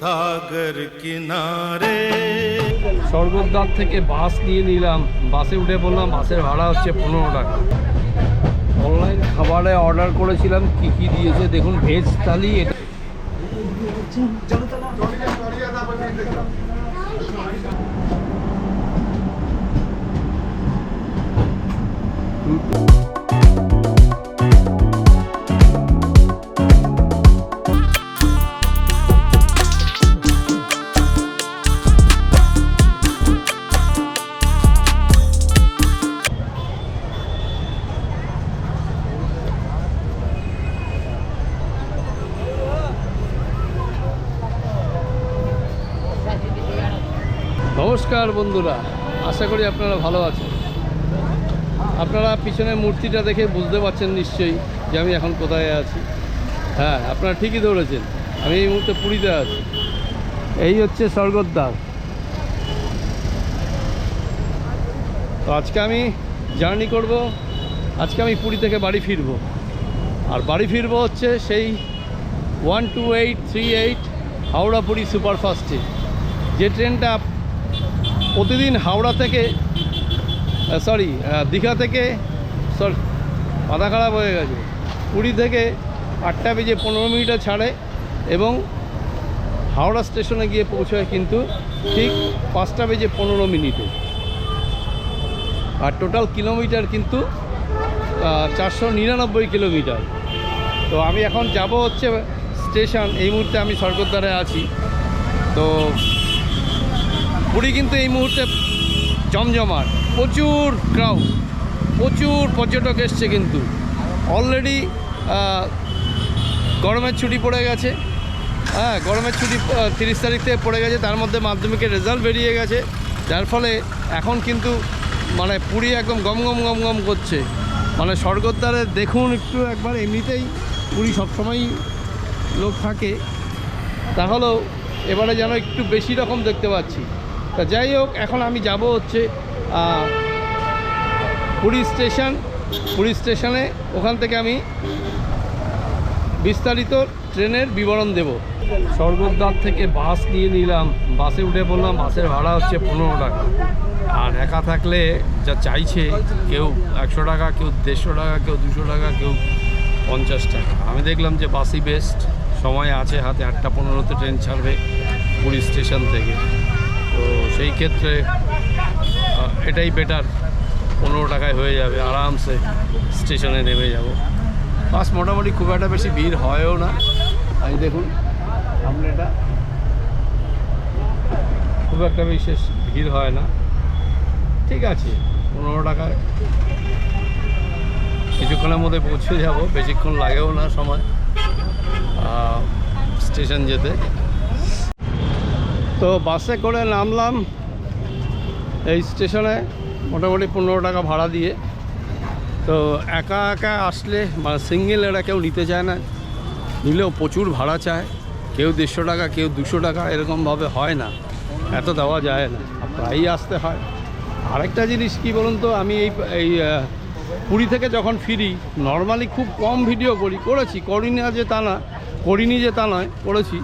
সাগর কিনারে। স্বর্গদ্বার থেকে বাস নিয়ে নিলাম। বাসে উঠে বললাম, বাসের ভাড়া হচ্ছে পনেরো টাকা। অনলাইন খাবারে অর্ডার করেছিলাম, কি কি দিয়েছে? দেখুন, ভেজ থালি, এটা নমস্কার বন্ধুরা, আশা করি আপনারা ভালো আছেন। আপনারা পিছনে মূর্তিটা দেখে বুঝতে পারছেন নিশ্চয়ই যে আমি এখন কোথায় আছি। হ্যাঁ আপনারা ঠিকই ধরেছেন, আমি এই মুহূর্তে পুরীতে আছি। এই হচ্ছে স্বর্গদ্বার। তো আজকে আমি জার্নি করব, আজকে আমি পুরী থেকে বাড়ি ফিরবো। আর বাড়ি ফিরবো হচ্ছে সেই one two eight three eight Howrah Puri সুপারফাস্টে, যে ট্রেনটা প্রতিদিন হাওড়া থেকে সরি দীঘা থেকে সরি মাথা খারাপ হয়ে গেছে। পুরী থেকে আটটা বেজে পনেরো মিনিটে ছাড়ে এবং হাওড়া স্টেশনে গিয়ে পৌঁছায় কিন্তু ঠিক পাঁচটা বেজে পনেরো মিনিটে। আর টোটাল কিলোমিটার কিন্তু চারশো নিরানব্বই কিলোমিটার তো আমি এখন যাব হচ্ছে স্টেশন এই মুহূর্তে আমি স্বর্গদ্বারে আছি। তো পুরী কিন্তু এই মুহূর্তে জমজমাট। প্রচুর ক্রাউড প্রচুর পর্যটক এসছে কিন্তু। অলরেডি গরমের ছুটি পড়ে গেছে। হ্যাঁ গরমের ছুটি তিরিশ তারিখ থেকে পড়ে গেছে, তার মধ্যে মাধ্যমিকের রেজাল্ট বেরিয়ে গেছে। যার ফলে এখন কিন্তু মানে পুরী একদম গম গম গম গম করছে। মানে স্বর্গদ্বারে দেখুন একটু একবার, এমনিতেই পুরী সবসময়ই লোক থাকে। তাহলেও এবারে যেন একটু বেশি রকম দেখতে পাচ্ছি। তা যাই হোক, এখন আমি যাব হচ্ছে পুরী স্টেশন পুরী স্টেশনে। ওখান থেকে আমি বিস্তারিত ট্রেনের বিবরণ দেব। স্বর্গদ্বার থেকে বাস নিয়ে নিলাম। বাসে উঠে পড়লাম, বাসের ভাড়া হচ্ছে পনেরো টাকা। আর একা থাকলে যা চাইছে, কেউ একশো টাকা, কেউ দেড়শো টাকা, কেউ দুশো টাকা, কেউ পঞ্চাশ টাকা। আমি দেখলাম যে বাসই বেস্ট সময় আছে, হাতে আটটা পনেরোতে ট্রেন ছাড়বে পুরী স্টেশন থেকে। সেই ক্ষেত্রে এটাই বেটার পনেরো টাকায় হয়ে যাবে, আরামসে স্টেশনে নেমে যাব। বাস মোটামুটি খুব একটা বেশি ভিড় হয়ও না। আমি দেখুন সামনে এটা খুব একটা বিশেষ ভিড় হয় না। ঠিক আছে, পনেরো টাকায় কিছুক্ষণের মধ্যে পৌঁছে যাব, বেশিক্ষণ লাগেও না সময়। স্টেশন যেতে। তো বাসে করে নামলাম এই স্টেশনে, মোটামুটি পনেরো টাকা ভাড়া দিয়ে। তো একা একা আসলে মানে সিঙ্গেল এরা কেউ নিতে চায় না। নিলেও প্রচুর ভাড়া চায়। কেউ দেড়শো টাকা, কেউ দুশো টাকা, এরকমভাবে হয় না। এত দেওয়া যায় না। প্রায়ই আসতে হয়। আরেকটা জিনিস কি বলুন তো, আমি এই এই পুরী থেকে যখন ফিরি নর্মালি খুব কম ভিডিও করি। করেছি, করিনি যে তা না, করিনি যে তা নয়, করেছি।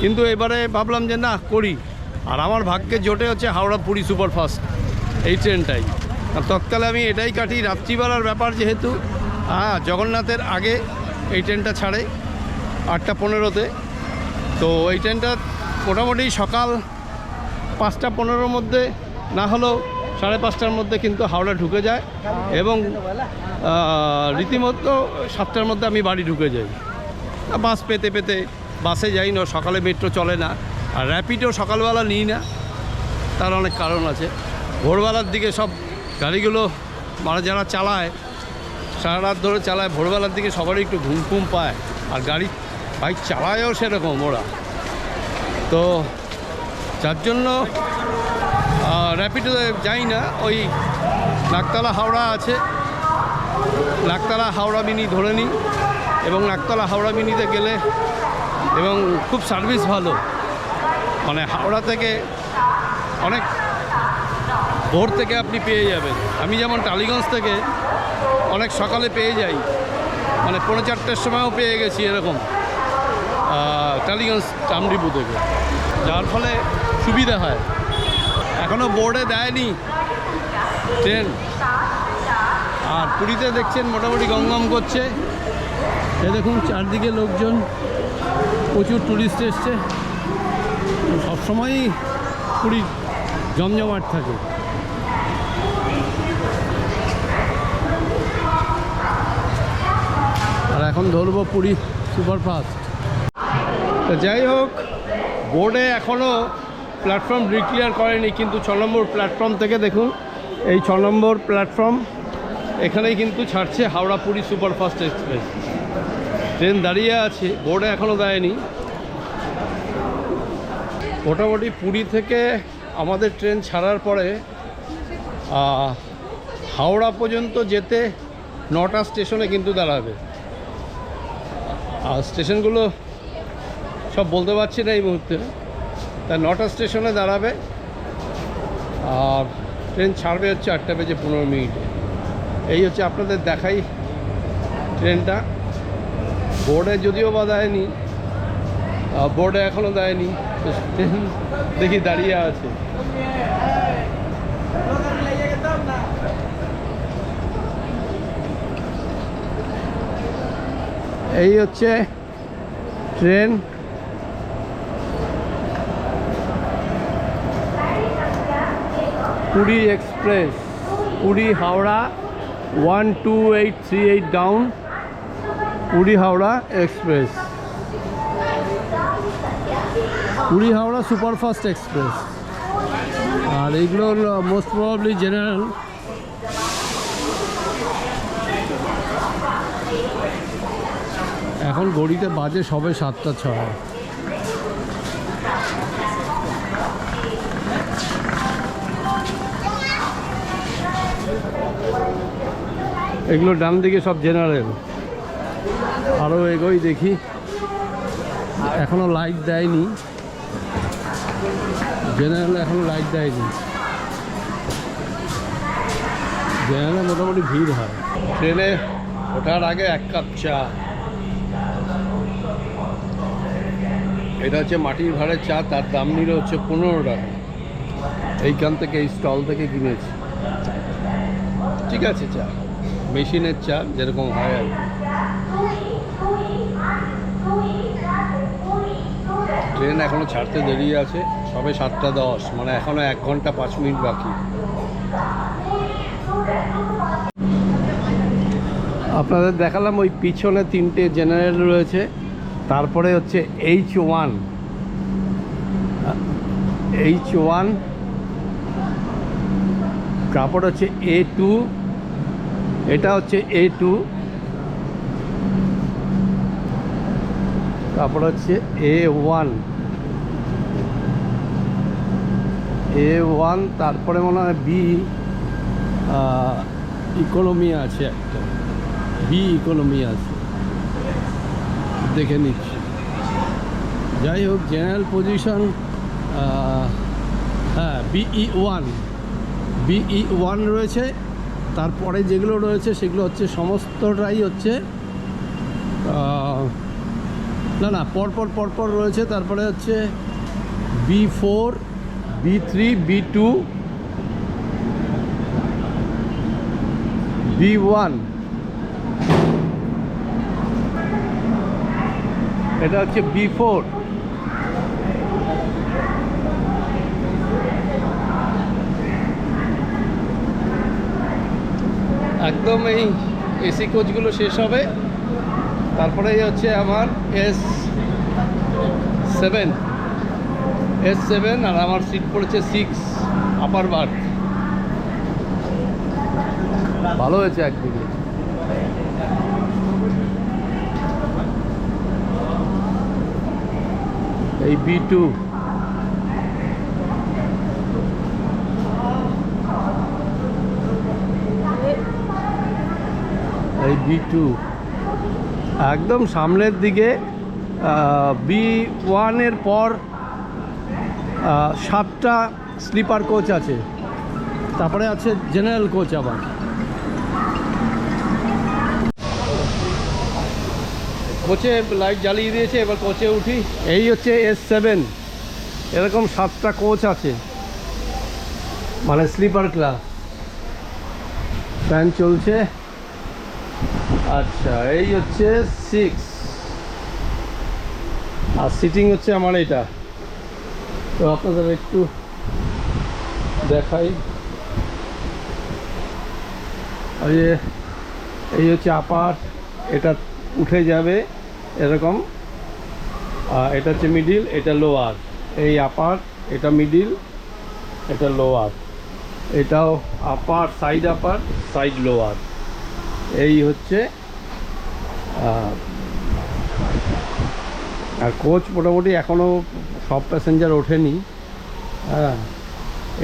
কিন্তু এবারে ভাবলাম যে না, করি। আর আমার ভাগ্যে জোটে হচ্ছে হাওড়া পুরী সুপারফাস্ট, এই ট্রেনটাই। আর তৎকালে আমি এটাই কাটি, রাত্রিবেলার ব্যাপার যেহেতু হ্যাঁ জগন্নাথের আগে এই ট্রেনটা ছাড়ে আটটা পনেরোতে। তো এই ট্রেনটা মোটামুটি সকাল পাঁচটা পনেরোর মধ্যে, না হলেও সাড়ে পাঁচটার মধ্যে কিন্তু হাওড়া ঢুকে যায় এবং রীতিমতো সাতটার মধ্যে আমি বাড়ি ঢুকে যাই। বাস পেতে পেতে বাসে যাই না, সকালে মেট্রো চলে না, আর র্যাপিডও সকালবেলা নিই না। তার অনেক কারণ আছে। ভোরবেলার দিকে সব গাড়িগুলো মানে যারা চালায়, সারা রাত ধরে চালায়, ভোরবেলার দিকে সবারই একটু ঘুম ঘুম পায়। আর গাড়ি বাইক চালায়ও সেরকম ওরা। তো যার জন্য র্যাপিডো যাই না। ওই নাকতলা হাওড়া আছে। নাকতলা হাওড়া মিনি ধরে নিই। এবং নাকতলা হাওড়া মিনিতে গেলে এবং খুব সার্ভিস ভালো। মানে হাওড়া থেকে অনেক ভোর থেকে আপনি পেয়ে যাবেন। আমি যেমন টালিগঞ্জ থেকে অনেক সকালে পেয়ে যাই। মানে পৌনে চারটের সময়ও পেয়ে গেছি এরকম টালিগঞ্জ চামডিপু থেকে। যার ফলে সুবিধা হয়। এখনও বোর্ডে দেয়নি ট্রেন। আর পুরীতে দেখছেন মোটামুটি গমগম করছে। এ দেখুন চারদিকে লোকজন। প্রচুর টুরিস্ট এসছে। সবসময়ই পুরী জমজমাট থাকে। আর এখন ধরবো পুরী সুপারফাস্ট। তো যাই হোক, বোর্ডে এখনও প্ল্যাটফর্ম ডিক্লিয়ার করেনি, কিন্তু ছ নম্বর প্ল্যাটফর্ম থেকে দেখুন, এই ছ নম্বর প্ল্যাটফর্ম এখানেই কিন্তু ছাড়ছে Howrah Puri superfast express. Train দাঁড়িয়ে আছে, বোর্ডে এখনও দেয়নি। মোটামুটি পুরী থেকে আমাদের ট্রেন ছাড়ার পরে হাওড়া পর্যন্ত যেতে নটা স্টেশনে কিন্তু দাঁড়াবে। আর স্টেশনগুলো সব বলতে পারছি না এই মুহূর্তে। তা নটা স্টেশনে দাঁড়াবে, আর ট্রেন ছাড়বে হচ্ছে আটটা বেজে পনেরো মিনিটে। এই হচ্ছে আপনাদের দেখাই ট্রেনটা। বোর্ডে যদিও বা দেয়নি বোর্ডে এখনও দেয়নি, দেখি দাঁড়িয়ে আছে। এই হচ্ছে train. Puri express, Puri Howrah one two eight three eight down Puri Howrah express. Puri Howrah superfast express. আর এইগুলো মোস্ট প্রবাবলি জেনারেল এখন ঘড়িতে বাজে সবে সাতটা ছয়। এগুলো ডান দিকে সব জেনারেল আরও এগোই দেখি। এখনও লাইট দেয়নি। জেনারেল এখনও লাইট দেয়নি। জেনারেলে মোটামুটি ভিড় হয়। ট্রেনে ওঠার আগে এক কাপ চা। এটা হচ্ছে মাটির ভাড়ের চা, তার দাম নিল হচ্ছে পনেরো টাকা। এইখান থেকে, এই স্টল থেকে কিনেছি। ঠিক আছে চা। মেশিনের চা, যেরকম হয় আর কি। ট্রেন এখনও ছাড়তে দেরি আছে, সবে সাতটা দশ মানে এখনও এক ঘণ্টা পাঁচ মিনিট বাকি। আপনাদের দেখালাম ওই পিছনে তিনটে জেনারেল রয়েছে, তারপরে হচ্ছে এইচ ওয়ান এইচ ওয়ান তারপর হচ্ছে এ টু এটা হচ্ছে এ টু তারপর হচ্ছে এ ওয়ান এ ওয়ান তারপরে মনে হয় বি ইকোনমি আছে একটা। বি ইকোনমি আছে। দেখে নিচ্ছি। যাই হোক জেনারেল পজিশন হ্যাঁ B E one B E one রয়েছে, তারপরে যেগুলো রয়েছে, সেগুলো হচ্ছে, সমস্তটাই হচ্ছে না না পরপর পরপর রয়েছে। তারপরে হচ্ছে B four, B three, B two, B one. এটা হচ্ছে বি ফোর। একদম এই এসি কোচগুলো শেষ হবে। তারপরে হচ্ছে আমার এস সেভেন এস সেভেন আর আমার সিট পড়েছে সিক্স আপার বার্থ ভালো হয়েছে একদিকে। এই বি টু এই বি টু একদম সামনের দিকে বি ওয়ানের পর সাতটা স্লিপার কোচ আছে। তারপরে আছে জেনারেল কোচ আবার। কোচে লাইট জ্বালিয়ে দিয়েছে এবার কোচে উঠি। এই হচ্ছে এস সেভেন এরকম সাতটা কোচ আছে। মানে স্লিপার ক্লাস ফ্যান চলছে। আচ্ছা এই হচ্ছে সিক্স আর সিটিং হচ্ছে আমার এটা তো আপনাদের একটু দেখাই। আর যে এই হচ্ছে আপার এটা উঠে যাবে এরকম। আর এটা হচ্ছে মিডিল এটা লোয়ার এই আপার এটা মিডিল এটা লোয়ার এটাও upper side upper side lower এই হচ্ছে আর কোচ মোটামুটি এখনও সব প্যাসেঞ্জার ওঠেনি। হ্যাঁ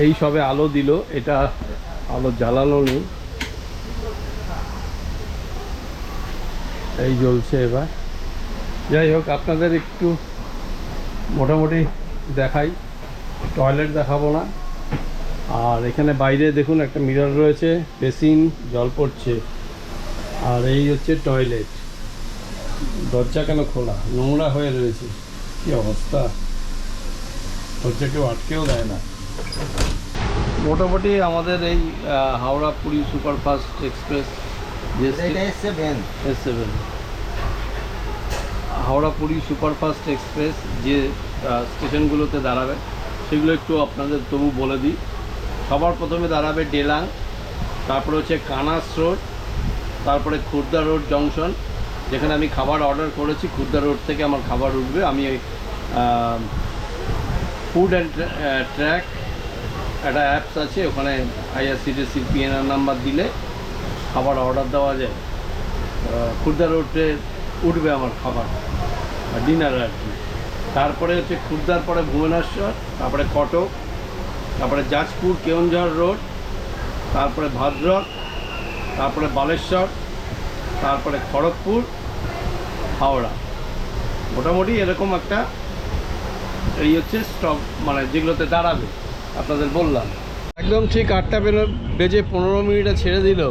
এই সবে আলো দিল, এটা আলো জ্বালানো নেই। এই জ্বলছে এবার। যাই হোক, আপনাদের একটু মোটামুটি দেখাই। টয়লেট দেখাবো না। আর এখানে বাইরে দেখুন একটা মিরর রয়েছে, বেসিন জল পড়ছে। আর এই হচ্ছে টয়লেট দরজা কেন খোলা? নোংরা হয়ে রয়েছে। কি অবস্থা? দরজা কেউ আটকেও দেয় না। মোটামুটি আমাদের এই হাওড়া পুরী সুপারফাস্ট এক্সপ্রেস যে এটা S seven. Howrah Puri superfast express যে স্টেশনগুলোতে দাঁড়াবে সেগুলো একটু আপনাদের তবু বলে দিই। সবার প্রথমে দাঁড়াবে ডেলাং তারপরে হচ্ছে কানাস রোড তারপরে খুর্দা রোড জংশন যেখানে আমি খাবার অর্ডার করেছি খুর্দা রোড থেকে আমার খাবার উঠবে। আমি ফুড অ্যান্ড ট্র্যাক একটা অ্যাপস আছে, ওখানে আইআরসিটিসির পিএনআর নাম্বার দিলে খাবার অর্ডার দেওয়া যায়। খুর্দা রোডে উঠবে আমার খাবার ডিনার আর কি। তারপরে হচ্ছে খুর্দার পরে ভুবনেশ্বর, তারপরে কটক, তারপরে যাজপুর, কেওনঝড় রোড তারপরে ভদ্রক, তারপরে বালেশ্বর, তারপরে খড়গপুর হাওড়া। মোটামুটি এরকম একটা এই হচ্ছে স্টপ মানে যেগুলোতে দাঁড়াবে, আপনাদের বললাম। একদম ঠিক আটটা বেরো বেজে পনেরো মিনিটে ছেড়ে দিল।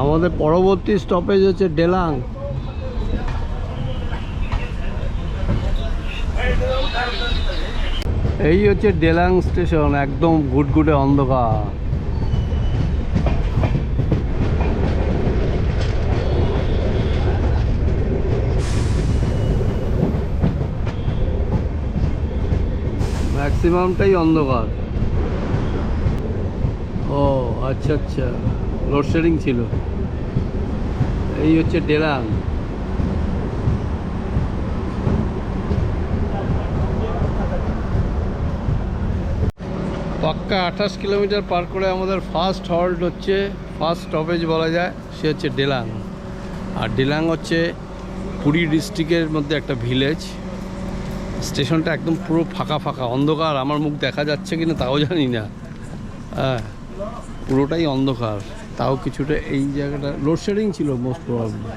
আমাদের পরবর্তী স্টপেজ হচ্ছে ডেলাং এই হচ্ছে ডেলাং স্টেশন, একদম গুটগুটে অন্ধকার। ম্যাক্সিমামটাই অন্ধকার। ও আচ্ছা আচ্ছা। লোডশেডিং ছিল। এই হচ্ছে ডেলাং পাক্কা আঠাশ কিলোমিটার পার করে আমাদের ফার্স্ট হল্ট হচ্ছে ফার্স্ট স্টপেজ বলা যায়, সে হচ্ছে ডেলাং আর ডেলাং হচ্ছে পুরী ডিস্ট্রিক্টের মধ্যে একটা ভিলেজ স্টেশনটা একদম পুরো ফাঁকা ফাঁকা, অন্ধকার। আমার মুখ দেখা যাচ্ছে কি না তাও জানি না। হ্যাঁ পুরোটাই অন্ধকার। তাও কিছুটা এই জায়গাটা লোডশেডিং ছিল মোস্ট প্রবাবলি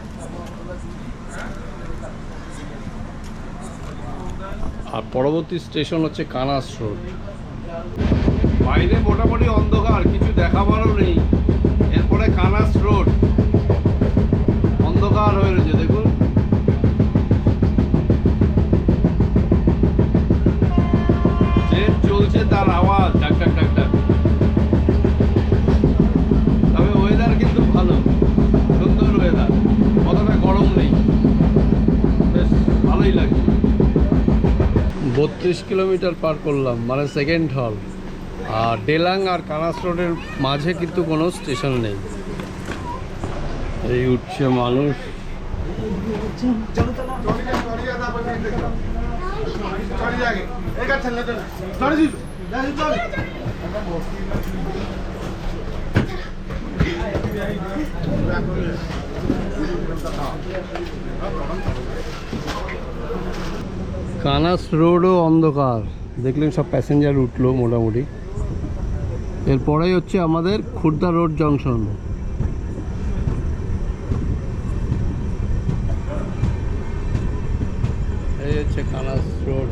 আর পরবর্তী স্টেশন হচ্ছে কানাস রোড বাইরে মোটামুটি অন্ধকার, কিছু দেখাবারও নেই। এরপরে কানাস রোড। অন্ধকার হয়ে রয়েছে, দেখুন। ট্রেন চলছে, তার আওয়াজ ডাক ডাক তবে ওয়েদার কিন্তু ভালো। সুন্দর ওয়েদার অতটা গরম নেই। বেশ, ভালোই লাগছে। বত্রিশ কিলোমিটার পার করলাম মানে সেকেন্ড হল আর ডেলাং আর কানাস রোডের মাঝে কিন্তু কোনো স্টেশন নেই। এই উঠছে মানুষ। কানাস রোডও অন্ধকার। দেখলেন সব প্যাসেঞ্জার উঠল মোটামুটি। এরপরেই হচ্ছে আমাদের খুর্দা রোড জংশন। এই হচ্ছে কানাস রোড।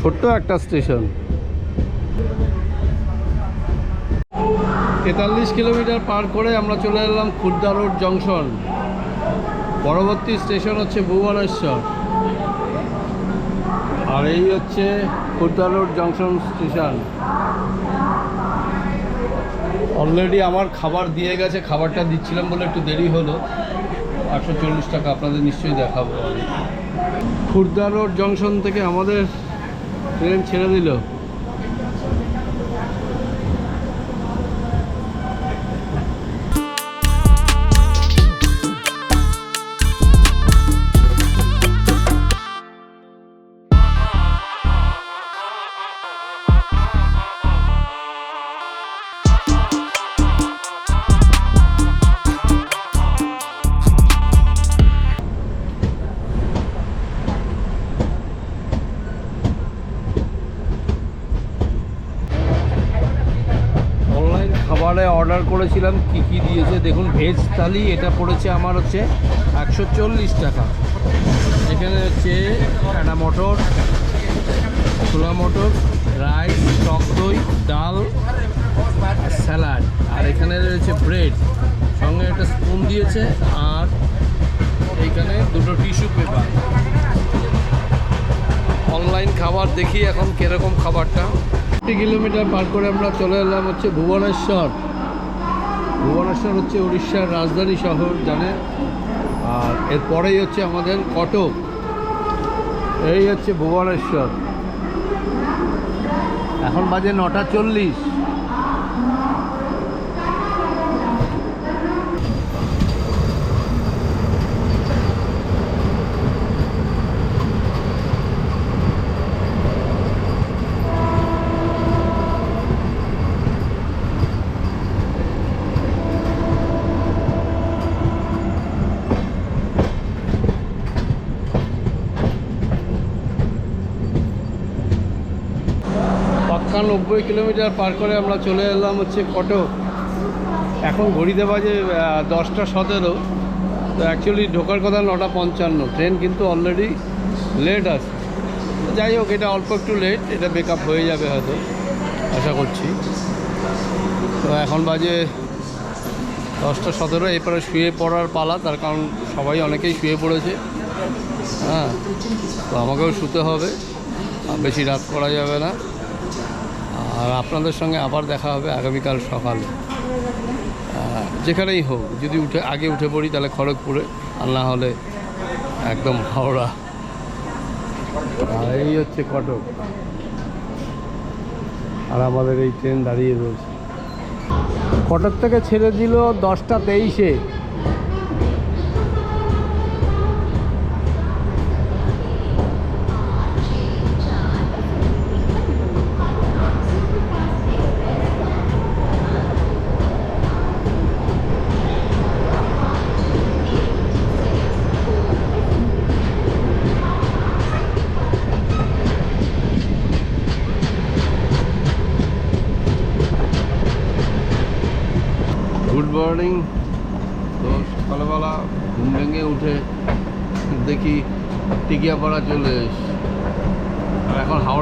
ছোট্ট একটা স্টেশন। তেতাল্লিশ কিলোমিটার পার করে আমরা চলে এলাম খুর্দা রোড জংশন। পরবর্তী স্টেশন হচ্ছে ভুবনেশ্বর। আর এই হচ্ছে Khurda road junction station. Already আমার খাবার দিয়ে গেছে, খাবারটা দিচ্ছিলাম বলে একটু দেরি হলো। আটশো চল্লিশ টাকা, আপনাদের নিশ্চয়ই দেখাবো খুর্দা রোড জংশন থেকে আমাদের ট্রেন ছেড়ে দিল। অর্ডার করেছিলাম, কি কি দিয়েছে, দেখুন, ভেজ থালি, এটা পড়েছে আমার হচ্ছে একশো চল্লিশ টাকা। এখানে হচ্ছে একটা মটর, ছোলা মটর, রাইস, টক দই, ডাল, স্যালাড, আর এখানে রয়েছে ব্রেড। সঙ্গে একটা স্পুন দিয়েছে, আর এইখানে দুটো টিস্যু পেপার। অনলাইন খাবার দেখি এখন কীরকম খাবারটা। কিলোমিটার পার করে আমরা চলে এলাম হচ্ছে ভুবনেশ্বর। ভুবনেশ্বর হচ্ছে উড়িষ্যার রাজধানী শহর, জানে? আর এরপরেই হচ্ছে আমাদের কটক। এই হচ্ছে ভুবনেশ্বর। এখন বাজে নটা চল্লিশ পাক্কা নব্বই কিলোমিটার পার করে আমরা চলে এলাম হচ্ছে কটক এখন ঘড়িতে বাজে দশটা সতেরো। তো অ্যাকচুয়ালি ঢোকার কথা নটা পঞ্চান্ন। ট্রেন কিন্তু অলরেডি লেট আছে। যাই হোক, এটা অল্প একটু লেট এটা আপ হয়ে যাবে হয়তো, আশা করছি। তো এখন বাজে দশটা সতেরো, এরপরে শুয়ে পড়ার পালা, তার কারণ সবাই অনেকেই শুয়ে পড়েছে। হ্যাঁ তো আমাকেও শুতে হবে বেশি রাত করা যাবে না। আর আপনাদের সঙ্গে আবার দেখা হবে আগামীকাল সকালে। যেখানেই হোক, যদি উঠে, আগে উঠে পড়ি, তাহলে খড়গপুরে, আর না হলে একদম হাওড়া। আর এই হচ্ছে কটক। আর আমাদের এই ট্রেন দাঁড়িয়ে রয়েছে। কটক থেকে ছেড়ে দিল দশটা তেইশে।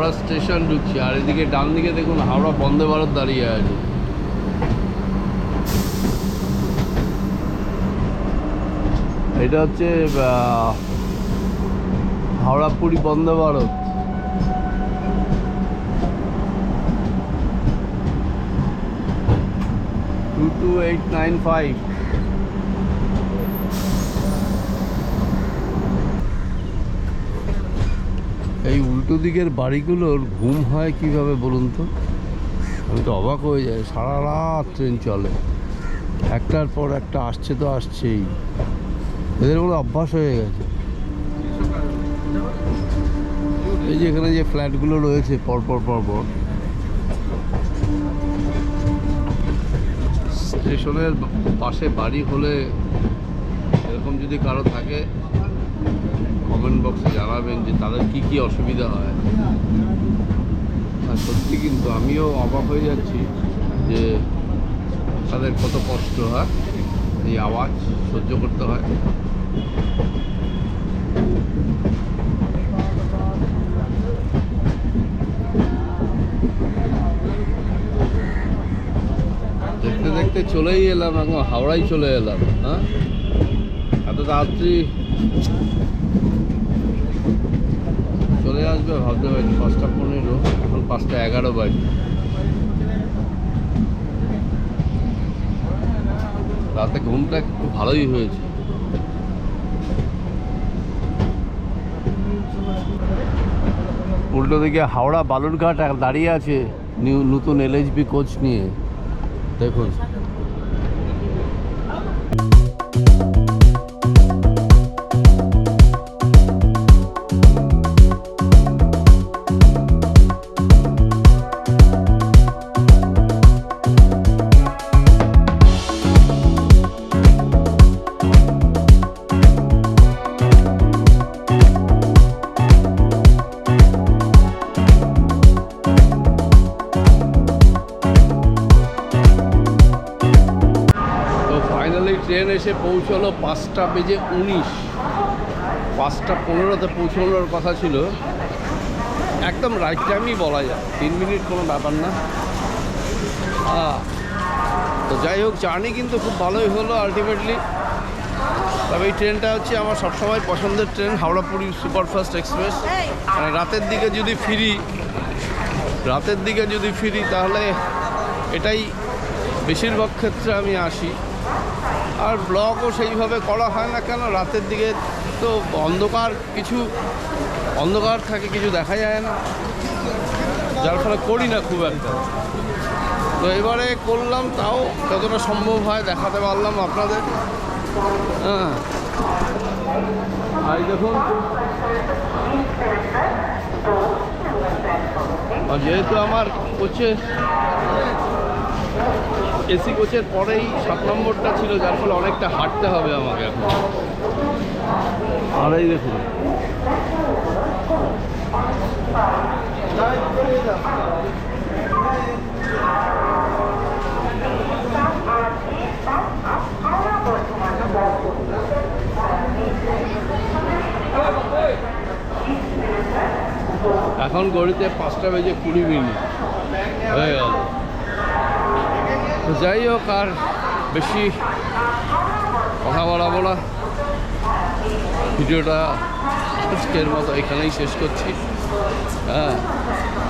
হাওড়া স্টেশন ঢুকছি, আর এদিকে ডান দিকে দেখুন হাওড়া বন্দে ভারত দাঁড়িয়ে আছে। এটা হচ্ছে Howrah Puri Vande Bharat. Two two eight nine five এই উল্টো দিকের বাড়িগুলোর ঘুম হয় কীভাবে বলুন তো? আমি তো অবাক হয়ে যাই, সারা রাত ট্রেন চলে। একটার পর একটা আসছে তো আসছেই। এদের কোনো অভ্যাস হয়ে গেছে? এই যে এখানে যে ফ্ল্যাটগুলো রয়েছে, পরপর পরপর। স্টেশনের পাশে বাড়ি হলে এরকম যদি কারও থাকে কমেন্ট বক্সে জানাবেন যে তাদের কি কি অসুবিধা হয়। আর সত্যি কিন্তু আমিও অবাক হয়ে যাচ্ছি যে তাদের কত কষ্ট, হয়? এই আওয়াজ সহ্য করতে হয়। দেখতে দেখতে চলেই এলাম এখন হাওড়ায় চলে এলাম হ্যাঁ? এত রাত্রি চলে আসবে, ভাবতে পারি পাঁচটা পনেরো, এখন পাঁচটা এগারো বাজে। রাতে ঘুমটা একটু ভালোই হয়েছে। উল্টো দিকে হাওড়া বালুরঘাট দাঁড়িয়ে আছে নিউ নতুন এলএইচবি কোচ নিয়ে। দেখুন। এসে পৌঁছলো পাঁচটা বেজে উনিশ। পাঁচটা পনেরোতে পৌঁছানোর কথা ছিল। একদম রাইট টাইমই বলা যায়। তিন মিনিট কোনো ব্যাপার না। তো যাই হোক জার্নি কিন্তু খুব ভালোই হলো আলটিমেটলি তবে এই ট্রেনটা হচ্ছে আমার সবসময় পছন্দের train Howrah Puri superfast express. মানে রাতের দিকে যদি ফিরি রাতের দিকে যদি ফিরি তাহলে এটাই বেশিরভাগ ক্ষেত্রে আমি আসি। আর ব্লগও সেইভাবে করা হয় না কেন? রাতের দিকে তো অন্ধকার কিছু, অন্ধকার থাকে কিছু দেখা যায় না। যার ফলে করি না খুব একটা। তো এবারে করলাম, তাও যতটা সম্ভব হয় দেখাতে পারলাম আপনাদের। হ্যাঁ। আর দেখুন। যেহেতু আমার কোচে এসি কোচের পরেই সাত নম্বরটা ছিল যার ফলে অনেকটা হাঁটতে হবে আমাকে এখন। আর এই দেখুন। এখন গড়িতে পাঁচটা বেজে কুড়ি মিনিট। হয়ে গেল। যাই হোক, আর বেশি কথা বলাবো না ভিডিওটা আজকের মতো এখানেই শেষ করছি। হ্যাঁ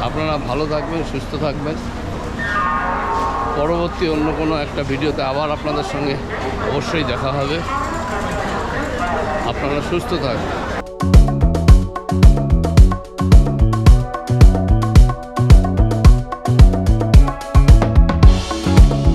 আপনারা ভালো থাকবেন, সুস্থ থাকবেন। পরবর্তী অন্য কোনো একটা ভিডিওতে আবার আপনাদের সঙ্গে অবশ্যই দেখা হবে। আপনারা সুস্থ থাকবেন।